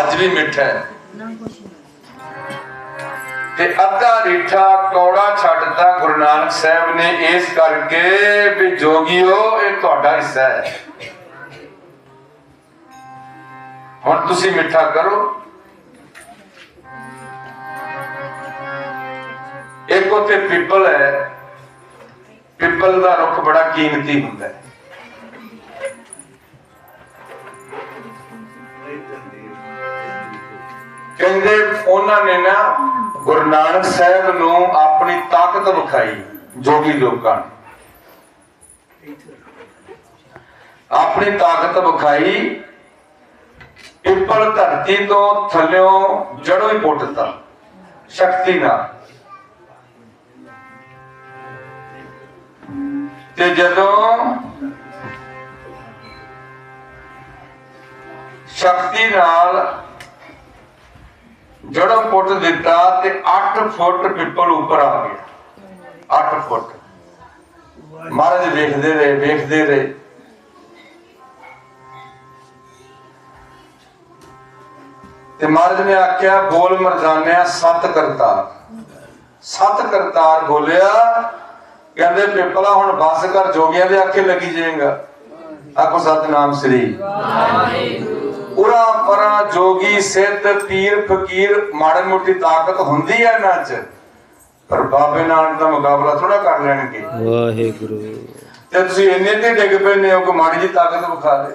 ਅੱਜ ਵੀ ਮਿੱਠਾ ਹੈ। ਤੇ ਅੱਧਾ ਰੀਠਾ ਕੌੜਾ ਛੱਡਦਾ ਗੁਰੂ ਨਾਨਕ ਸਾਹਿਬ ਨੇ ਇਸ ਕਰਕੇ ਵੀ ਜੋਗੀਓ ਇਹ ਤੁਹਾਡਾ ਹਿੱਸਾ ਹੈ। ਹੁਣ ਤੁਸੀਂ ਮਿੱਠਾ ਕਰੋ। ਇੱਕ ਉੱਥੇ ਪਿੱਪਲ ਹੈ। ਪਿੱਪਲ ਦਾ ਰੁੱਖ ਬੜਾ ਕੀਮਤੀ ਹੁੰਦਾ ਹੈ। ਕਹਿੰਦੇ ਉਹਨਾਂ ਨੇ ਨਾ ਗੁਰੂ ਨਾਨਕ ਸਾਹਿਬ ਨੂੰ ਆਪਣੀ ਤਾਕਤ ਵਿਖਾਈ ਜੋਗੀ ਲੋਕਾਂ ਨੇ। ਆਪਣੀ ਤਾਕਤ ਵਿਖਾਈ, ਪਿੱਪਲ ਧਰਤੀ ਤੋਂ ਥੱਲਿਓਂ ਜੜੋਂ ਹੀ ਪੁੱਟਤਾ ਸ਼ਕਤੀ ਨਾਲ। ਤੇ ਜਦੋਂ ਸ਼ਕਤੀ ਨਾਲ ਜੜੋਂ ਪੁੱਟ ਦਿੱਤਾ ਤੇ 8 ਫੁੱਟ ਪਿੱਪਲ ਉੱਪਰ ਆ ਗਿਆ। 8 ਫੁੱਟ। ਮਹਾਰਾਜ ਵੇਖਦੇ ਰਹੇ ਵੇਖਦੇ ਰਹੇ। ਤੇ ਮਹਾਰਾਜ ਨੇ ਆਖਿਆ ਬੋਲ ਮਰਦਾਨਿਆ ਸਤ ਕਰਤਾਰ। ਸਤ ਕਰਤਾਰ ਬੋਲਿਆ, ਕਹਿੰਦੇ, ਪਿੱਪਲਾ ਹੁਣ ਬਸ ਕਰ ਜੋਗੀਆਂ ਦੇ ਆਖੇ ਲੱਗੀ ਜਾਏਗਾ। ਆਖੋ ਸਤਨਾਮ ਸ੍ਰੀ। ਉਰਾ ਪਰਾ ਜੋਗੀ ਸਿੱਧ ਪੀਰ ਫਕੀਰ ਮਾੜੀ ਮੋਟੀ ਤਾਕਤ ਹੁੰਦੀ ਹੈ ਇਹਨਾਂ 'ਚ। ਪਰ ਬਾਬੇ ਨਾਨਕ ਦਾ ਮੁਕਾਬਲਾ ਥੋੜਾ ਕਰ ਲੈਣਗੇ। ਵਾਹਿਗੁਰੂ। ਤੇ ਤੁਸੀਂ ਇੰਨੇ ਤੇ ਡਿੱਗ ਪੈਂਦੇ ਹੋ ਕਿ ਮਾੜੀ ਜੀ ਤਾਕਤ ਵਿਖਾ ਦੇ।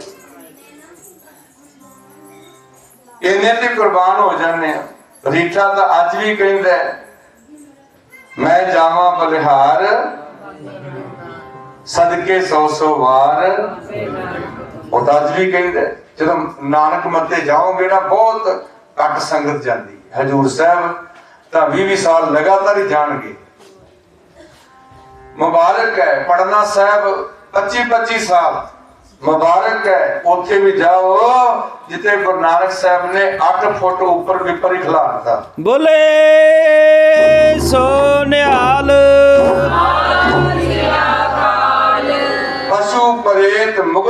ਇੰਨੇ ਤੇ ਕੁਰਬਾਨ ਹੋ ਜਾਂਦੇ ਆ। ਰੀਠਾ ਤਾਂ ਅੱਜ ਵੀ ਕਹਿੰਦਾ ਮੈਂ ਜਾਵਾਂ ਬਲਿਹਾਰ ਸਦਕੇ ਸੌ ਸੌ ਵਾਰ। ਉਹ ਤਾਂ ਅੱਜ ਵੀ ਕਹਿੰਦਾ ਜਦੋਂ ਨਾਨਕ ਮੱਤੇ ਜਾਓਗੇ ਨਾ, ਬਹੁਤ ਘੱਟ ਸੰਗਤ ਜਾਂਦੀ ਹੈ। ਹਜੂਰ ਸਾਹਿਬ ਤਾਂ 20 ਸਾਲ ਲਗਾਤਾਰ ਹੀ ਜਾਣਗੇ। ਮੁਬਾਰਕ ਹੈ, ਪੜਨਾ ਸਾਹਿਬ 25 25 ਸਾਲ। ਮੁਬਾਰਕ ਹੈ, ਉੱਥੇ ਵੀ ਜਾਓ, ਜਿੱਥੇ ਗੁਰੂ ਨਾਨਕ ਸਾਹਿਬ ਨੇ 8 ਫੁੱਟ ਉੱਪਰ ਵਿਪਰ ਹੀ ਖਿਲਾ ਦਿੱਤਾ ਬੋਲੇ ਸੋ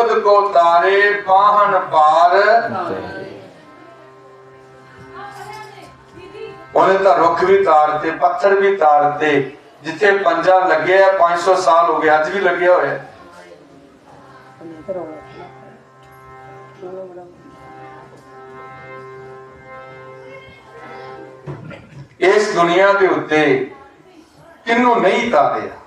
ਪਰੇਤ ਕੋ ਤਾਰੇ ਪਾਹਨ ਪਾਰ ਉਹਨੇ ਤਾਂ ਰੁੱਖ ਵੀ ਤਾਰਤੇ, ਪੱਥਰ ਵੀ ਤਾਰਤੇ, ਜਿੱਥੇ ਪੰਜਾ ਲੱਗਿਆ 500 ਸਾਲ ਹੋ ਗਏ, ਅੱਜ ਵੀ ਲੱਗਿਆ ਹੋਇਆ ਇਸ ਦੁਨੀਆ ਦੇ ਉੱਤੇ ਕਿੰਨੂੰ ਨਹੀਂ ਤਾਰਿਆ?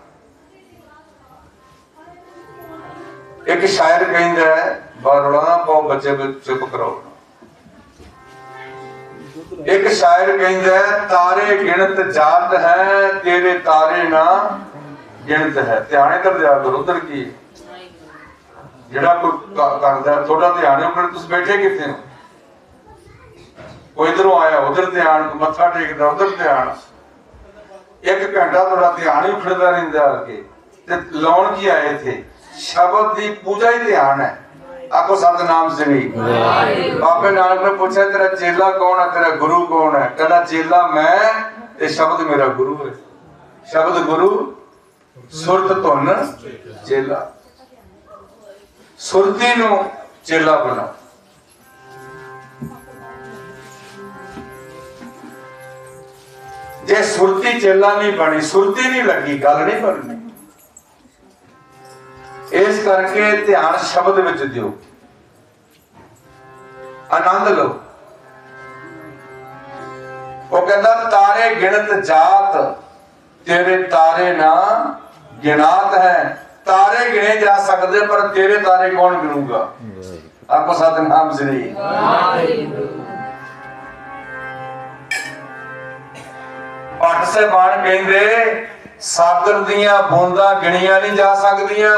ਇੱਕ ਸ਼ਾਇਰ ਕਹਿੰਦਾ ਹੈ ਬਾਰੋਲਾ ਨਾ ਬੱਚੇ ਵਿੱਚ, ਚੁੱਪ ਕਰੋ। ਇੱਕ ਸ਼ਾਇਰ ਕਹਿੰਦਾ ਤਾਰੇ ਗਿਣਤ ਜਾਤ ਹੈ, ਤੇਰੇ ਤਾਰੇ ਨਾ ਗਿਣਤ ਹੈ। ਧਿਆਨ ਕਰ ਦਿਆ ਕਰੋ, ਉਧਰ ਕੀ ਜਿਹੜਾ ਕੋਈ ਕਰਦਾ ਥੋੜਾ ਧਿਆਨ ਹੈ ਉੱਪਰ ਤੁਸੀਂ ਬੈਠੇ ਕਿੱਥੇ ਹੋ? ਕੋਈ ਇਧਰੋਂ ਆਇਆ, ਉਧਰ ਧਿਆਨ, ਮੱਥਾ ਟੇਕਦਾ, ਉਧਰ ਧਿਆਨ। ਇੱਕ ਘੰਟਾ ਤੁਹਾਡਾ ਧਿਆਨ ਹੀ ਉਖੜਦਾ ਰਹਿੰਦਾ ਅੱਗੇ। ਤੇ ਲਾਉਣ ਕੀ ਆਏ ਇੱਥੇ? ਸ਼ਬਦ ਦੀ ਪੂਜਾ ਹੀ ਧਿਆਨ ਹੈ। ਆਖੋ ਸਤਨਾਮ ਸ੍ਰੀ ਬਾਬੇ ਨਾਨਕ ਨੇ ਪੁੱਛਿਆ ਤੇਰਾ ਚੇਲਾ ਕੌਣ ਹੈ? ਤੇਰਾ ਗੁਰੂ ਕੌਣ ਹੈ? ਕਹਿੰਦਾ ਚੇਲਾ ਮੈਂ ਤੇ ਸ਼ਬਦ ਮੇਰਾ ਗੁਰੂ ਹੈ। ਸ਼ਬਦ ਗੁਰੂ ਸੁਰਤ ਧੁਨ ਚੇਲਾ। ਸੁਰਤੀ ਨੂੰ ਚੇਲਾ ਬਣਾ। ਜੇ ਸੁਰਤੀ ਚੇਲਾ ਨਹੀਂ ਬਣੀ ਸੁਰਤੀ ਨਹੀਂ ਲੱਗੀ ਗੱਲ ਨਹੀਂ ਬਣਨੀ। ਇਸ ਕਰਕੇ ਧਿਆਨ ਸ਼ਬਦ ਵਿੱਚ ਦਿਓ। ਆਨੰਦ ਲਓ। ਉਹ ਕਹਿੰਦਾ, ਤਾਰੇ ਗਿਣਤ ਜਾਤ, ਤੇਰੇ ਤਾਰੇ ਨਾ ਗਿਣਾਤ ਹੈ। ਤਾਰੇ ਗਿਣੇ ਜਾ ਸਕਦੇ, ਪਰ ਤੇਰੇ ਤਾਰੇ ਕੌਣ ਗਿਣੂਗਾ? ਆਪੋ ਸਤਨਾਮ ਸ੍ਰੀ ਪੱਟ ਸਾਹਿਬਾਨ ਕਹਿੰਦੇ, ਸਾਗਰ ਦੀਆਂ ਬੂੰਦਾਂ ਗਿਣੀਆਂ ਨਹੀਂ ਜਾ ਸਕਦੀਆਂ।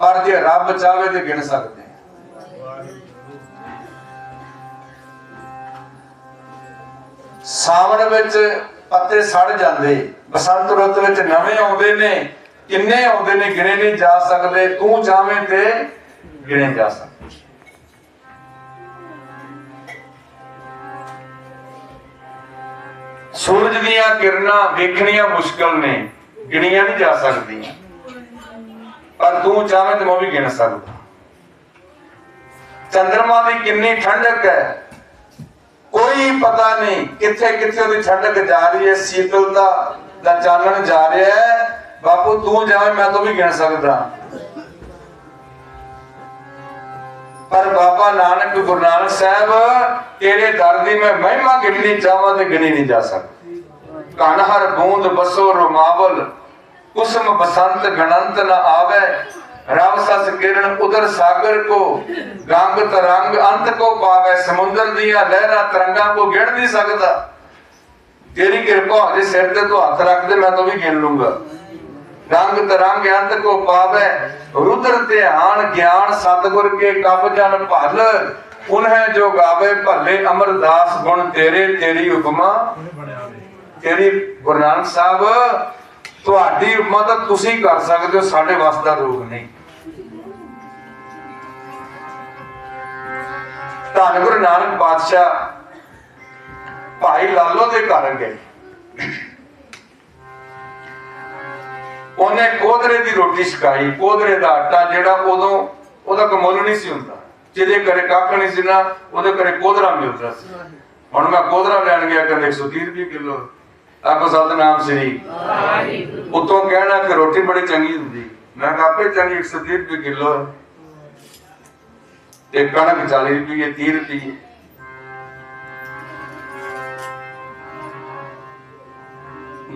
ਪਰ ਜੇ ਰੱਬ ਚਾਹੇ ਤੇ ਗਿਣ ਸਕਦੇ ਸਾਵਣ ਵਿੱਚ ਪੱਤੇ ਸੜ ਜਾਂਦੇ, ਬਸੰਤ ਰੁੱਤ ਵਿੱਚ ਨਵੇਂ ਆਉਂਦੇ ਨੇ, ਕਿੰਨੇ ਆਉਂਦੇ ਨੇ ਗਿਣੇ ਨਹੀਂ ਜਾ ਸਕਦੇ, ਤੂੰ ਚਾਵੇਂ ਤੇ ਗਿਣੇ ਜਾ ਸਕਦੇ। ਸੂਰਜ ਦੀਆਂ ਕਿਰਨਾਂ ਵੇਖਣੀਆਂ ਮੁਸ਼ਕਲ ਨੇ, ਗਿਣੀਆਂ ਨਹੀਂ ਜਾ ਸਕਦੀਆਂ। ਪਰ ਤੂੰ ਚਾਵੇਂ ਤੇ ਮੈਂ ਵੀ ਗਿਣ ਸਕਦਾ। ਚੰਦਰਮਾ ਦੀ ਕਿੰਨੀ ਠੰਡਕ ਹੈ। ਕੋਈ ਪਤਾ ਨਹੀਂ ਕਿੱਥੇ ਕਿੱਥੇ ਉਹਦੀ ਠੰਡਕ ਜਾ ਰਹੀ ਹੈ। ਸ਼ੀਤਲਤਾ ਦਾ ਚਾਨਣ ਜਾ ਰਿਹਾ ਹੈ। ਬਾਪੂ, ਤੂੰ ਜਾਵੇਂ, ਮੈਂ ਤਾਂ ਵੀ ਗਿਣ ਸਕਦਾ। ਪਰ ਬਾਬਾ ਨਾਨਕ, ਗੁਰੂ ਨਾਨਕ ਸਾਹਿਬ, ਤੇਰੇ ਦਰ ਦੀ ਮੈਂ ਮਹਿਮਾ ਗਿਣਨੀ ਚਾਹਾਂ ਤੇ ਗਿਣੀ ਨਹੀਂ ਜਾ ਸਕਦੀ। ਕਣ ਹਰ ਬੂੰਦ ਬਸੋ ਰਮਾਵਲ ਕੁਸਮ ਬਸੰਤ ਗਣੰਤ ਨ ਆਵੇ। ਰਵ ਸਸ ਕਿਰਨ ਉਦਰ ਸਾਗਰ ਕੋ, ਗੰਗ ਤਰੰਗ ਅੰਤ ਕੋ ਪਾਵੇ। ਸਮੁੰਦਰ ਦੀਆਂ ਲਹਿਰਾਂ ਤਰੰਗਾਂ ਕੋ ਗਿਣ ਨਹੀਂ ਸਕਦਾ। ਤੇਰੀ ਕਿਰਪਾ ਹੋ ਸਿਰ ਤੇ, ਤੂੰ ਹੱਥ ਰੱਖ ਦੇ, ਮੈਂ ਤਾਂ ਵੀ ਗਿਣ ਲੂੰਗਾ। ਰੰਗ ਤਰੰਗ ਅੰਤ ਕੋ ਪਾਵੇ। ਰੁਦਰ ਧਿਆਨ, ਗਿਆਨ ਸਤਗੁਰ ਕੇ ਕਬ ਜਨ ਭਲ। ਉਨਹਿ ਜੋ ਗਾਵੇ ਭਲੇ ਅਮਰਦਾਸ ਗੁਣ ਤੇਰੇ, ਤੇਰੀ ਉਪਮਾ। ਤੇਰੀ ਗੁਰੂ ਨਾਨਕ ਸਾਹਿਬ ਤੁਹਾਡੀ ਉਪਮਾ ਤਾਂ ਤੁਸੀਂ ਕਰ ਸਕਦੇ ਹੋ, ਸਾਡੇ ਵੱਸ ਦਾ ਰੋਗ ਨਹੀਂ। ਧੰਨ ਗੁਰੂ ਨਾਨਕ ਪਾਤਸ਼ਾਹ, ਭਾਈ ਲਾਲੋ ਦੇ ਘਰ ਗਏ। ਉਹਨੇ ਕੋਦਰੇ ਦੀ ਰੋਟੀ ਛਕਾਈ ਕੋਦਰੇ ਦਾ ਆਟਾ ਜਿਹੜਾ ਉਦੋਂ ਉਹਦਾ ਕਮੋਲ ਨਹੀਂ ਸੀ ਹੁੰਦਾ। ਜਿਹਦੇ ਘਰੇ ਕੱਖ ਨਹੀਂ ਸੀ ਨਾ, ਉਹਦੇ ਘਰੇ ਕੋਦਰਾ ਮਿਲਦਾ ਸੀ। ਹੁਣ ਮੈਂ ਕੋਦਰਾ ਲੈਣ ਗਿਆ ਕਦੇ 130 ਰੁਪਏ ਕਿਲੋ। ਆਪੋ ਸਤਨਾਮ ਸ੍ਰੀ। ਉਤੋਂ ਕਹਿਣਾ ਕਿ ਰੋਟੀ ਬੜੀ ਚੰਗੀ ਹੁੰਦੀ ਮੈਂ ਆਪੇ ਚੰਗੀ 130 ਰੁਪਏ ਕਿਲੋ ਤੇ ਕਣਕ 40 ਰੁਪਏ 30 ਰੁਪਏ।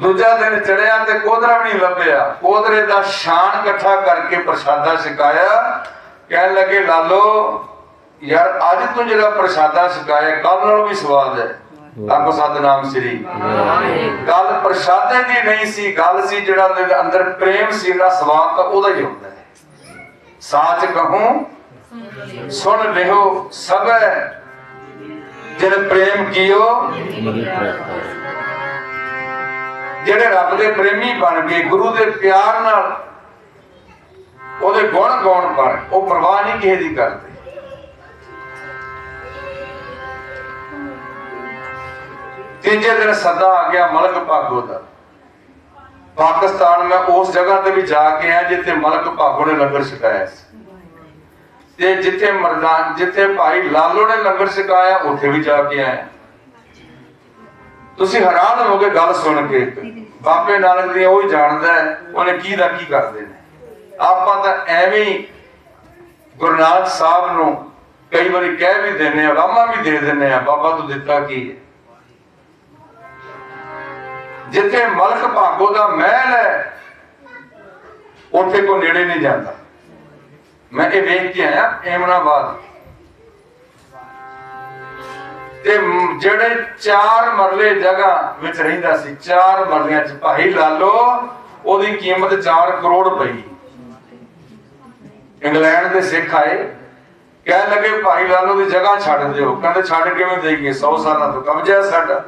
ਦੂਜਾ ਦਿਨ ਚੜਿਆ ਤੇ ਕੋਦਰਾ ਵੀ ਨਹੀਂ ਲੱਭਿਆ। ਕੋਦਰੇ ਦਾ ਸ਼ਾਨ ਇਕੱਠਾ ਕਰਕੇ ਪ੍ਰਸ਼ਾਦਾ ਛਕਾਇਆ। ਕਹਿਣ ਲੱਗੇ ਲਾਲੋ ਯਾਰ ਅੱਜ ਤੂੰ ਜਿਹੜਾ ਪ੍ਰਸ਼ਾਦਾ ਛਕਾਇਆ ਕੱਲ ਨਾਲੋਂ ਵੀ ਸਵਾਦ ਹੈ। ਆਪੋ ਸਤਨਾਮ ਸ੍ਰੀ। ਗੱਲ ਪ੍ਰਸ਼ਾਦੇ ਦੀ ਨਹੀਂ ਸੀ ਗੱਲ ਸੀ ਜਿਹੜਾ ਉਹਦੇ ਅੰਦਰ ਪ੍ਰੇਮ ਸੀ ਨਾ ਸਵਾਦ ਤਾਂ ਉਹਦਾ ਹੀ ਹੁੰਦਾ ਹੈ। ਸਾਚ ਕਹੂੰ ਸੁਣ ਲਿਓ ਸਭੈ ਜਿਨ ਪ੍ਰੇਮ ਕੀਓ। ਜਿਹੜੇ ਰੱਬ ਦੇ ਪ੍ਰੇਮੀ ਬਣ ਗਏ ਗੁਰੂ ਦੇ ਪਿਆਰ ਨਾਲ ਉਹਦੇ ਗੁਣ ਗਾਉਣ ਪਰ ਉਹ ਪਰਵਾਹ ਨਹੀਂ ਕਿਸੇ ਦੀ ਕਰਦੇ। ਤੀਜੇ ਦਿਨ ਸੱਦਾ ਆ ਗਿਆ ਮਲਕ ਭਾਗੋ ਦਾ। ਪਾਕਿਸਤਾਨ ਮੈਂ ਉਸ ਜਗ੍ਹਾ ਤੇ ਵੀ ਜਾ ਕੇ ਆਇਆ ਜਿੱਥੇ ਮਲਕ ਭਾਗੋ ਨੇ ਲੰਗਰ ਛਕਾਇਆ ਸੀ। ਤੇ ਜਿੱਥੇ ਮਰਦਾਨ ਜਿੱਥੇ ਭਾਈ ਲਾਲੋ ਨੇ ਲੰਗਰ ਛਕਾਇਆ, ਉੱਥੇ ਵੀ ਜਾ ਕੇ ਆਇਆ। ਤੁਸੀਂ ਹੈਰਾਨ ਹੋਗੇ ਗੱਲ ਸੁਣ ਕੇ। ਬਾਬੇ ਨਾਨਕ ਦੀ ਉਹ ਹੀ ਜਾਣਦਾ ਉਹਨੇ ਕੀ ਦਾ ਕੀ ਕਰਦੇ ਨੇ ਆਪਾਂ ਤਾਂ ਐਵੇਂ ਗੁਰੂ ਨਾਨਕ ਸਾਹਿਬ ਨੂੰ ਕਈ ਵਾਰੀ ਕਹਿ ਵੀ ਦਿੰਨੇ ਆ ਲਾਮਾ ਵੀ ਦੇ ਦਿੰਨੇ ਆ ਬਾਬਾ ਤੂੰ ਦਿੱਤਾ ਕੀ ਹੈ? ਜਿੱਥੇ ਮਲਕ ਭਾਗੋ ਦਾ ਮਹਿਲ ਹੈ, ਉੱਥੇ ਕੋ ਨੇੜੇ ਨਹੀਂ ਜਾਂਦਾ। ਮੈਂ ਇਹ ਵੇਖ ਕੇ ਆਇਆ ਏਮਨਾਬਾਦ ਤੇ ਜਿਹੜੇ ਚਾਰ ਮਰਲੇ ਜਗ੍ਹਾ ਵਿੱਚ ਰਹਿੰਦਾ ਸੀ, ਚਾਰ ਮਰਲਿਆਂ ਚ ਭਾਈ ਲਾਲੋ, ਉਹਦੀ ਕੀਮਤ 4 ਕਰੋੜ ਪਈ। ਇੰਗਲੈਂਡ ਦੇ ਸਿੱਖ ਆਏ, ਕਹਿਣ ਲੱਗੇ ਭਾਈ ਲਾਲੋ ਦੀ ਜਗ੍ਹਾ ਛੱਡ ਦਿਓ। ਕਹਿੰਦੇ, ਛੱਡ ਕਿਵੇਂ ਦੇਈਏ? 100 ਸਾਲਾਂ ਤੋਂ ਕਬਜ਼ਾ ਸਾਡਾ।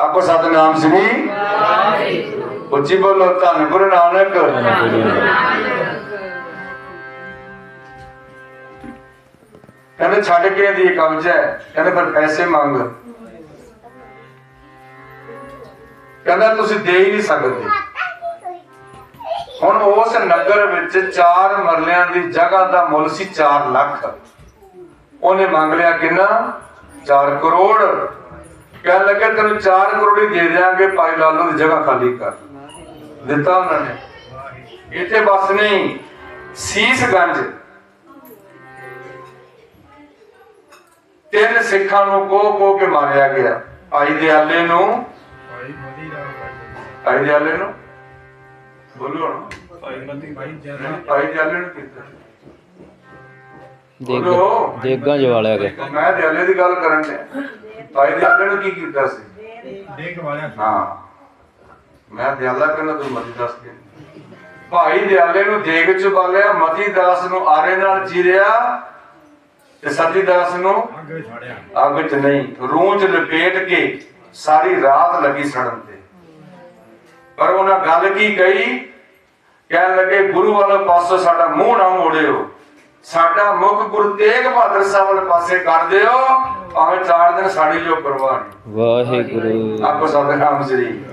ਆਪੋ ਸਤਨਾਮ ਸ੍ਰੀ ਉੱਚੀ ਬੋਲੋ ਧੰਨ ਗੁਰੂ ਨਾਨਕ। ਕਹਿੰਦੇ ਛੱਡ ਕੇ ਦੀ ਕਬਜ਼ਾ ਹੈ। ਕਹਿੰਦੇ ਪਰ ਪੈਸੇ ਮੰਗ। ਕਹਿੰਦਾ ਤੁਸੀਂ ਦੇ ਹੀ ਨਹੀਂ ਸਕਦੇ। ਹੁਣ ਉਸ ਨਗਰ ਵਿੱਚ ਚਾਰ ਮਰਲਿਆਂ ਦੀ ਜਗ੍ਹਾ ਦਾ ਮੁੱਲ ਸੀ 4 ਲੱਖ। ਉਹਨੇ ਮੰਗ ਲਿਆ ਕਿੰਨਾ? 4 ਕਰੋੜ। ਕਹਿਣ ਲੱਗੇ ਤੈਨੂੰ 4 ਕਰੋੜ ਹੀ ਦੇ ਦਿਆਂਗੇ ਭਾਈ ਲਾਲੋ ਦੀ ਜਗ੍ਹਾ ਖਾਲੀ ਕਰ। ਦਿੱਤਾ ਉਹਨਾਂ ਨੇ। ਇੱਥੇ ਬਸ ਨਹੀਂ ਸੀਸਗੰਜ। ਤਿੰਨ ਸਿੱਖਾਂ ਨੂੰ ਕੋਹ ਕੋਹ ਕੇ ਮਾਰਿਆ ਗਿਆ ਭਾਈ ਦਿਆਲੇ ਨੂੰ। ਭਾਈ ਦਿਆਲੇ ਨੂੰ। ਬੋਲੋ ਨਾ ਭਾਈ ਦਿਆਲੇ ਨੂੰ ਕੀਤਾ। ਦੇਗ ਬੋਲੋ। ਦੇਗਾਂ ਜਵਾਲਿਆ ਗਿਆ ਮੈਂ ਦਿਆਲੇ ਦੀ ਗੱਲ ਕਰਨ ਦੇ ਭਾਈ ਦਿਆਲੇ ਨੂੰ ਕੀ ਕੀਤਾ ਸੀ? ਹਾਂ। ਮੈਂ ਦਿਆਲਾ ਕਹਿੰਦਾ ਤੂੰ ਮਤੀ ਦੱਸ ਕੇ। ਭਾਈ ਦਿਆਲੇ ਨੂੰ ਦੇਗ ਚ ਬਾਲਿਆ ਮਤੀ ਦਾਸ ਨੂੰ ਆਰੇ ਨਾਲ ਚੀਰਿਆ ਤੇ ਸਤੀ ਦਾਸ ਨੂੰ ਅੱਗ ਚ ਨਹੀਂ ਰੂਹ ਚ ਲਪੇਟ ਕੇ ਸਾਰੀ ਰਾਤ ਲੱਗੀ ਸੜਨ ਤੇ। ਪਰ ਉਹਨਾਂ ਗੱਲ ਕੀ ਕਹੀ? ਕਹਿਣ ਲੱਗੇ ਗੁਰੂ ਵਾਲੇ ਪਾਸੋਂ ਸਾਡਾ ਮੂੰਹ ਨਾ ਮੋੜਿਓ। ਸਾਡਾ ਮੁਖ ਗੁਰੂ ਤੇਗ ਬਹਾਦਰ ਸਾਹਿਬ ਵਾਲੇ ਪਾਸੇ ਕਰ ਦਿਓ। ਭਾਵੇਂ ਚਾਰ ਦਿਨ ਸਾਡੀ ਜੋ ਨਹੀਂ। ਵਾਹਿਗੁਰੂ। ਆਪੋ ਸਤਿਨਾਮ ਸ੍ਰੀ।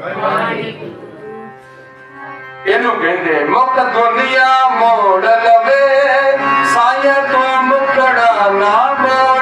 ਇਹਨੂੰ ਕਹਿੰਦੇ ਮੁਖ ਦੁਨੀਆ ਮੋੜ ਲਵੇ ਸਾਇਆ ਤੂੰ ਮੁਕੜਾ ਨਾ ਮੋੜੀ।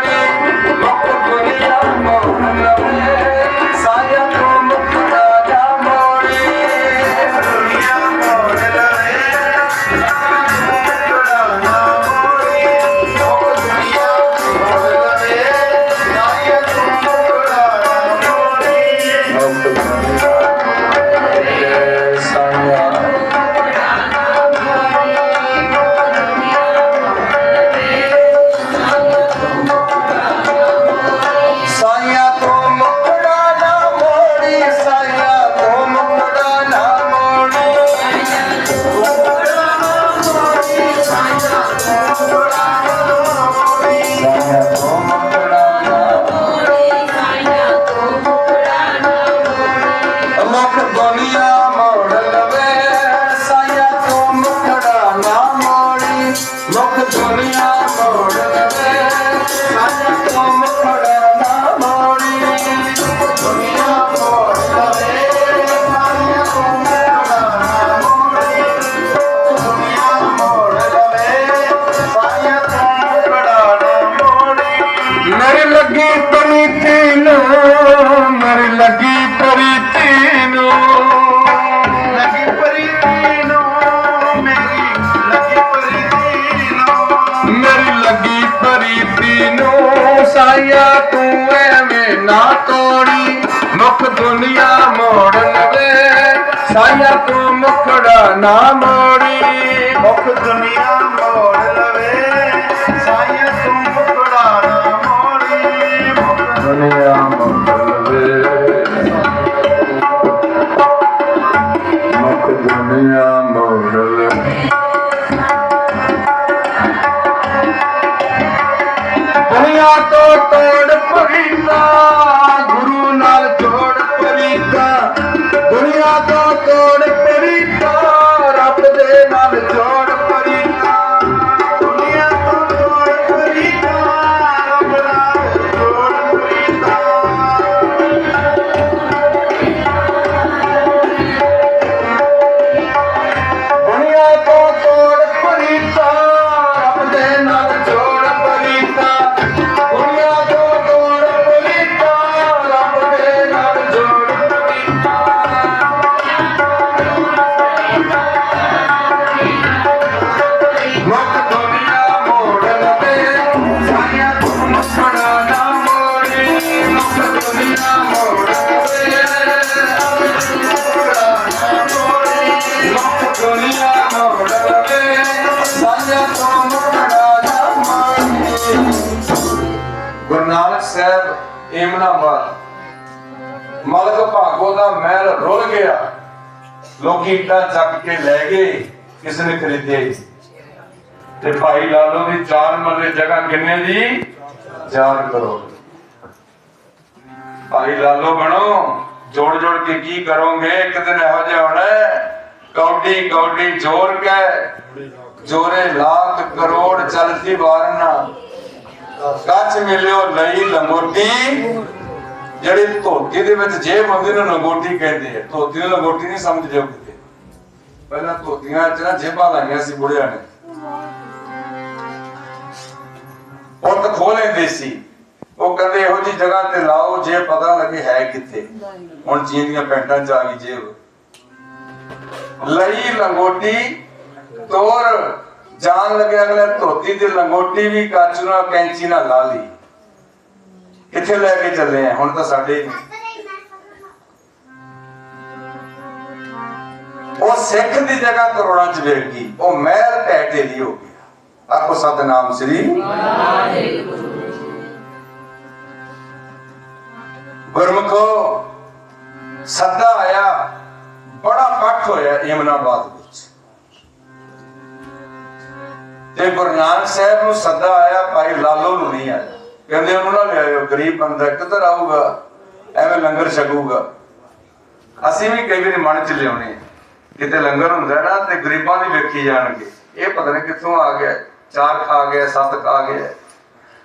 ਨਾ ਤੋੜੀ, ਮੁਖ ਦੁਨੀਆ ਮੋੜ ਲਵੇ ਸਾਇਆ ਤੂੰ ਮੁਖੜਾ ਨਾ ਮੋੜੀ। ਮੁਖ ਦੁਨੀਆ ਮੋੜ ਲਵੇ ਮਲਕ ਭਾਗੋ ਦਾ ਮਹਿਲ ਰੁਲ ਗਿਆ। ਲੋਕੀ ਇੱਟਾਂ ਚੱਕ ਕੇ ਲੈ ਗਏ ਕਿਸ ਨੇ ਖਰੀਦਿਆ ਤੇ ਭਾਈ ਲਾਲੋ ਦੀ ਚਾਰ ਮਰਲੇ ਜਗ੍ਹਾ ਕਿੰਨੇ ਦੀ? 4 ਕਰੋੜ। ਭਾਈ ਲਾਲੋ ਬਣੋ ਜੋੜ ਜੋੜ ਕੇ ਕੀ ਕਰੋਗੇ? ਇੱਕ ਦਿਨ ਇਹੋ ਜਿਹਾ ਹੋਣਾ ਕੌਡੀ ਕੌਡੀ ਜੋਰ ਕੇ, ਜੋਰੇ ਲੱਖ ਕਰੋੜ ਚਲਦੀ ਵਾਰਨਾ। ਕੱਚ ਮਿਲਿਓ ਲਈ ਲੰਗੋਟੀ। ਜਿਹੜੀ ਧੋਤੀ ਦੇ ਵਿੱਚ ਜੇਬ ਹੁੰਦੀ ਨੂੰ ਲੰਗੋਟੀ ਕਹਿੰਦੇ ਆ, ਧੋਤੀ ਨੂੰ ਲੰਗੋਟੀ ਨਹੀਂ ਸਮਝਦੇ ਹੋ ਪਹਿਲਾਂ ਧੋਤੀਆਂ ਚ ਨਾ ਜੇਬਾਂ ਲਾਈਆਂ ਸੀ ਬੁੜਿਆਂ ਨੇ। ਪੁੱਤ ਖੋਹ ਲੈਂਦੇ ਸੀ। ਉਹ ਕਹਿੰਦੇ, ਇਹੋ ਜੀ ਜਗ੍ਹਾ ਤੇ ਲਾਓ, ਜੇ ਪਤਾ ਲੱਗੇ ਹੈ ਕਿੱਥੇ। ਹੁਣ ਚੀਨ ਦੀਆਂ ਪੈਂਟਾਂ ਚ ਆ ਗਈ ਜੇਬ। ਲਈ ਲੰਗੋਟੀ, ਤੋਰ। ਜਾਣ ਲੱਗਿਆ ਅਗਲੇ ਧੋਤੀ ਦੀ ਲੰਗੋਟੀ ਵੀ ਕਾਚੂ ਨਾਲ ਕੈਂਚੀ ਨਾਲ ਲਾ ਲਈ। ਕਿੱਥੇ ਲੈ ਕੇ ਚੱਲੇ ਆ, ਹੁਣ ਤਾਂ ਸਾਡੇ ਉਹ ਸਿੱਖ ਦੀ ਜਗ੍ਹਾ ਕਰੋੜਾਂ ਚ ਵੇਖ ਗਈ, ਉਹ ਮਹਿਲ ਢਹਿ ਢੇਰੀ ਹੋ ਗਿਆ। ਆਖੋ ਸਤਨਾਮ ਸ੍ਰੀ ਗੁਰਮਖੋ, ਸੱਦਾ ਆਇਆ, ਬੜਾ ਇਕੱਠ ਹੋਇਆ ਯਮਨਾਬਾਦ ਵਿੱਚ। ਤੇ ਗੁਰੂ ਨਾਨਕ ਸਾਹਿਬ ਨੂੰ ਸੱਦਾ ਆਇਆ, ਭਾਈ ਲਾਲੋ ਨੂੰ ਨਹੀਂ ਆਇਆ। ਕਹਿੰਦੇ ਉਹਨੂੰ ਨਾ ਲਿਆਇਓ ਗਰੀਬ ਬੰਦਾ ਕਿੱਧਰ ਆਊਗਾ ਐਵੇਂ ਲੰਗਰ ਛਕੂਗਾ ਅਸੀਂ ਵੀ ਕਈ ਵਾਰੀ ਮਨ ਚ ਲਿਆਉਣੇ। ਕਿਤੇ ਲੰਗਰ ਹੁੰਦਾ ਨਾ ਤੇ ਗਰੀਬਾਂ ਦੀ ਵੇਖੀ ਜਾਣਗੇ ਇਹ ਪਤਾ ਨਹੀਂ ਕਿੱਥੋਂ ਆ ਗਿਆ ਚਾਰ ਖਾ ਗਿਆ ਸੱਤ ਖਾ ਗਿਆ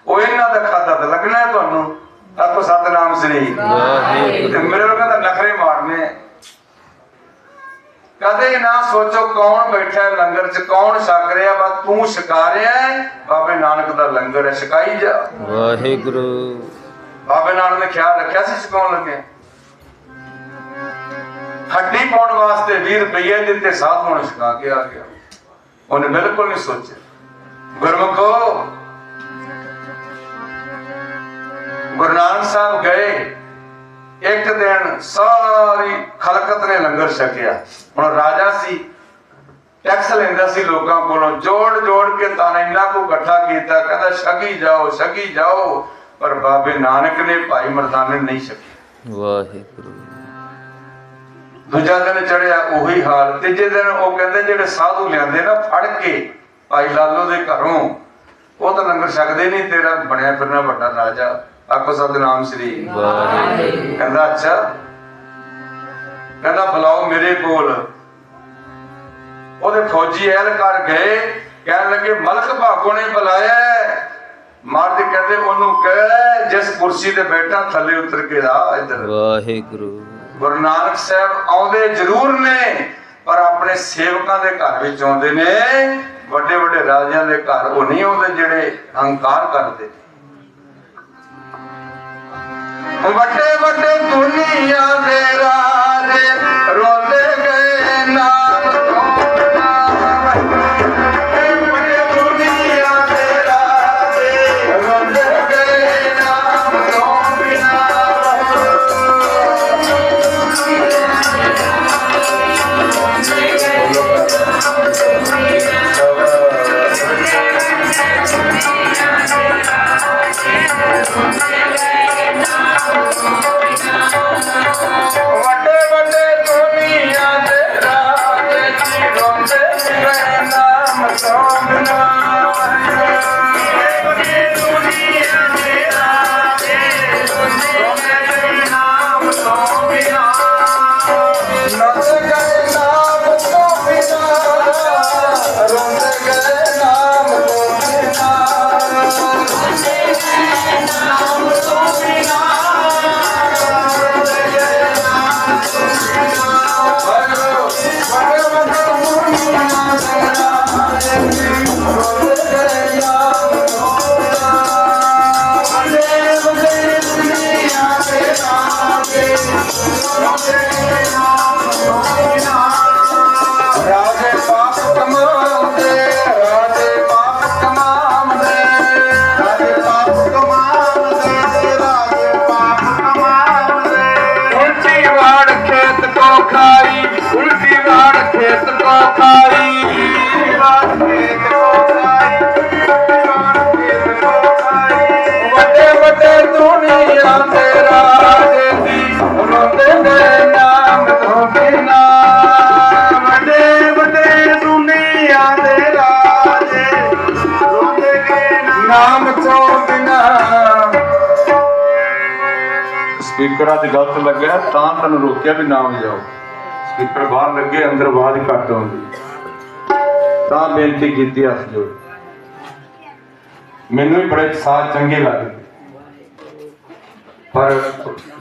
ਉਹ ਇਹਨਾਂ ਦਾ ਖਾਦਾ ਤਾਂ ਲੱਗਣਾ ਤੁਹਾਨੂੰ ਆਖੋ ਸਤਨਾਮ ਸ੍ਰੀ ਵਾਹਿਗੁਰੂ ਤੇ ਮੇਰੇ ਲੋਕਾਂ ਦਾ ਨਖਰੇ ਮਾਰਨੇ। ਕਦੇ ਨਾ ਸੋਚੋ ਕੌਣ ਬੈਠਾ ਹੈ ਲੰਗਰ 'ਚ ਕੌਣ ਛਕ ਰਿਹਾ ਬਸ ਤੂੰ ਛਕਾ ਰਿਹਾ ਹੈ। ਬਾਬੇ ਨਾਨਕ ਦਾ ਲੰਗਰ ਹੈ ਛਕਾਈ ਜਾ। ਵਾਹਿਗੁਰੂ। ਬਾਬੇ ਨਾਨਕ ਨੇ ਖਿਆਲ ਰੱਖਿਆ ਸੀ ਛਕਾਉਣ ਲੱਗੇ? ਹੱਡੀ ਪਾਉਣ ਵਾਸਤੇ 20 ਰੁਪਏ ਦਿੱਤੇ ਸਾਧ ਹੁਣ ਛਕਾ ਕੇ ਆ ਗਿਆ। ਉਹਨੇ ਬਿਲਕੁਲ ਨਹੀਂ ਸੋਚਿਆ। ਗੁਰਮੁਖੋ ਗੁਰੂ ਨਾਨਕ ਸਾਹਿਬ ਗਏ। ਇੱਕ ਦਿਨ ਸਾਰੀ ਖਲਕਤ ਨੇ ਲੰਗਰ ਛਕਿਆ। ਹੁਣ ਰਾਜਾ ਸੀ ਟੈਕਸ ਲੈਂਦਾ ਸੀ ਲੋਕਾਂ ਕੋਲੋਂ ਜੋੜ ਜੋੜ ਕੇ ਤਾਂ ਇੰਨਾ ਕੋ ਇਕੱਠਾ ਕੀਤਾ ਕਹਿੰਦਾ ਛਕੀ ਜਾਓ ਛਕੀ ਜਾਓ ਪਰ ਬਾਬੇ ਨਾਨਕ ਨੇ ਭਾਈ ਮਰਦਾਨੇ ਨਹੀਂ ਛਕੀ ਵਾਹਿਗੁਰੂ ਦੂਜਾ ਦਿਨ ਚੜਿਆ ਉਹੀ ਹਾਲ ਤੀਜੇ ਦਿਨ ਉਹ ਕਹਿੰਦੇ ਜਿਹੜੇ ਸਾਧੂ ਲਿਆਂਦੇ ਨਾ ਫੜ ਕੇ ਭਾਈ ਲਾਲੋ ਦੇ ਘਰੋਂ ਉਹ ਤਾਂ ਲੰਗਰ ਛਕਦੇ ਨਹੀਂ ਤੇਰਾ ਬਣਿਆ ਫਿਰਨਾ ਵੱਡਾ ਰਾਜਾ। ਆਖੋ ਸਤਨਾਮ ਸ੍ਰੀ ਵਾਹਿਗੁਰੂ। ਕਹਿੰਦਾ ਅੱਛਾ। ਕਹਿੰਦਾ ਬੁਲਾਓ ਮੇਰੇ ਕੋਲ। ਉਹਦੇ ਫੌਜੀ ਐਲਕਾਰ ਗਏ ਕਹਿਣ ਲੱਗੇ ਮਲਕ ਭਾਗੋ ਨੇ ਬੁਲਾਇਆ। ਮਾਰਦੇ ਕਹਿੰਦੇ ਉਹਨੂੰ ਕਹਿ ਜਿਸ ਕੁਰਸੀ ਤੇ ਬੈਠਾ ਥੱਲੇ ਉਤਰ ਕੇ ਆ ਇੱਧਰ। ਵਾਹਿਗੁਰੂ। ਗੁਰੂ ਨਾਨਕ ਸਾਹਿਬ ਆਉਂਦੇ ਜ਼ਰੂਰ ਨੇ ਪਰ ਆਪਣੇ ਸੇਵਕਾਂ ਦੇ ਘਰ ਵਿੱਚ ਆਉਂਦੇ ਨੇ। ਵੱਡੇ ਵੱਡੇ ਰਾਜਿਆਂ ਦੇ ਘਰ ਉਹ ਨਹੀਂ ਆਉਂਦੇ ਜਿਹੜੇ ਹੰਕਾਰ ਕਰਦੇ। ਵੱਡੇ ਵੱਡੇ ਸਪੀਕਰ ਅੱਜ ਗਲਤ ਲੱਗਿਆ ਤਾਂ ਤੁਹਾਨੂੰ ਰੋਕਿਆ ਵੀ ਨਾ ਵਜਾਓ ਸਪੀਕਰ ਬਾਹਰ ਲੱਗੇ, ਅੰਦਰ ਆਵਾਜ਼ ਘੱਟ ਆਉਂਦੀ। ਤਾਂ ਬੇਨਤੀ ਕੀਤੀ ਹੱਥ ਜੋੜ। ਮੈਨੂੰ ਵੀ ਬੜੇ ਸਾਜ਼ ਚੰਗੇ ਲੱਗਦੇ। ਪਰ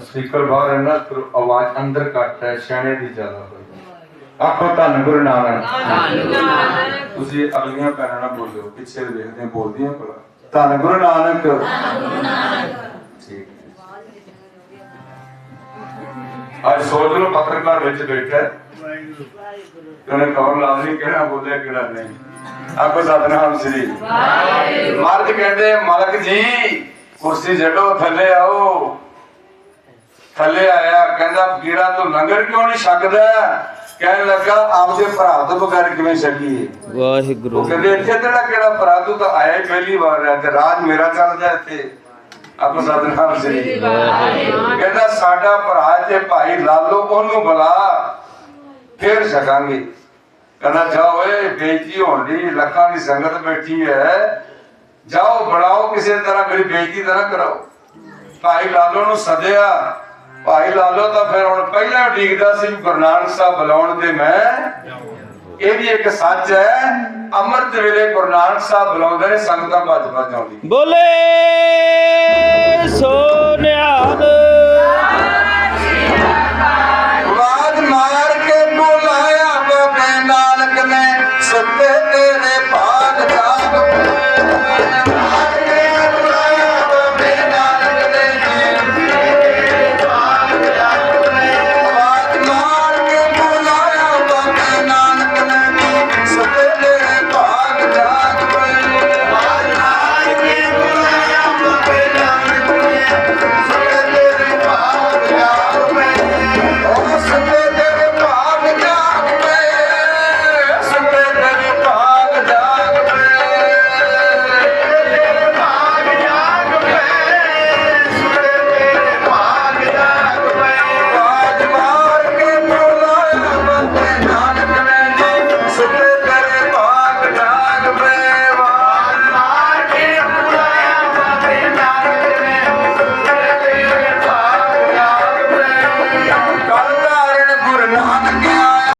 ਸਪੀਕਰ ਬਾਹਰ ਹੈ ਨਾ ਫਿਰ ਆਵਾਜ਼ ਅੰਦਰ ਘੱਟ ਹੈ, ਸਿਆਣੇ ਦੀ ਜ਼ਿਆਦਾ ਹੋਈ ਆਖੋ ਧੰਨ ਗੁਰੂ ਨਾਨਕ। ਤੁਸੀਂ ਅਗਲੀਆਂ ਪੈਰਾਂ ਨਾਲ ਬੋਲਿਓ, ਪਿੱਛੇ ਦੇ ਦੇਖਦੇ ਬੋਲਦੀਆਂ ਭਲਾ। ਧੰਨ ਗੁਰੂ ਨਾਨਕ। ਠੀਕ ਅੱਜ ਸੋਚ ਲਓ ਪੱਤਰਕਾਰ ਵਿੱਚ ਬੈਠਾ ਹੈ। ਤੇ ਉਹਨੇ ਕੌਰ ਲਾਜ਼ਮੀ ਕਿਹੜਾ ਬੋਲਿਆ ਕਿਹੜਾ ਨਹੀਂ। ਆਪੋ ਸਤਨਾਮ ਸ੍ਰੀ। ਮਰਦ ਕਹਿੰਦੇ ਮਾਲਕ ਜੀ ਕੁਰਸੀ ਛੱਡੋ ਥੱਲੇ ਆਓ। ਥੱਲੇ ਆਇਆ ਕਹਿੰਦਾ ਕੀੜਾ ਤੂੰ ਲੰਗਰ ਕਿਉਂ ਨਹੀਂ ਛਕਦਾ? ਕਹਿਣ ਲੱਗਾ ਆਪਦੇ ਭਰਾ ਤੋਂ ਬਗੈਰ ਕਿਵੇਂ ਛਕੀਏ? ਵਾਹਿਗੁਰੂ। ਉਹ ਕਹਿੰਦੇ ਇੱਥੇ ਤੇਰਾ ਕਿਹੜਾ ਭਰਾ? ਤੂੰ ਤਾਂ ਆਇਆ ਹੀ ਪਹਿਲੀ ਵਾਰ ਹੈ ਤੇ ਰਾਜ ਮੇਰਾ ਚੱਲਦਾ ਇੱਥੇ। ਆਪੋ ਸਤਨਾਮ ਸ੍ਰੀ ਕਹਿੰਦਾ ਸਾਡਾ ਭਰਾ ਤੇ ਭਾਈ ਲਾਲੋ ਉਹਨੂੰ ਬੁਲਾ। ਫੇਰ ਛਕਾਂਗੇ। ਕਹਿੰਦਾ ਜਾਓ ਏ ਬੇਇੱਜ਼ਤੀ ਹੋਣ ਦੀ ਲੱਖਾਂ ਦੀ ਸੰਗਤ ਬੈਠੀ ਹੈ। ਜਾਓ ਬੁਲਾਓ ਕਿਸੇ ਤਰ੍ਹਾਂ ਮੇਰੀ ਬੇਇੱਜ਼ਤੀ ਤਾਂ ਨਾ ਕਰਾਓ। ਭਾਈ ਲਾਲੋ ਨੂੰ ਸੱਦਿਆ। ਭਾਈ ਲਾਲੋ ਤਾਂ ਫਿਰ ਹੁਣ ਪਹਿਲਾਂ ਉਡੀਕਦਾ ਸੀ ਵੀ ਗੁਰੂ ਨਾਨਕ ਸਾਹਿਬ ਬੁਲਾਉਣ ਤੇ ਮੈਂ। ਇਹ ਵੀ ਇੱਕ ਸੱਚ ਹੈ ਅੰਮ੍ਰਿਤ ਵੇਲੇ ਗੁਰੂ ਨਾਨਕ ਸਾਹਿਬ ਬੁਲਾਉਂਦੇ ਨੇ ਸੰਗਤਾਂ ਭੱਜ ਭੱਜ ਆਉਂਦੀ। ਬੋਲੇ! 박수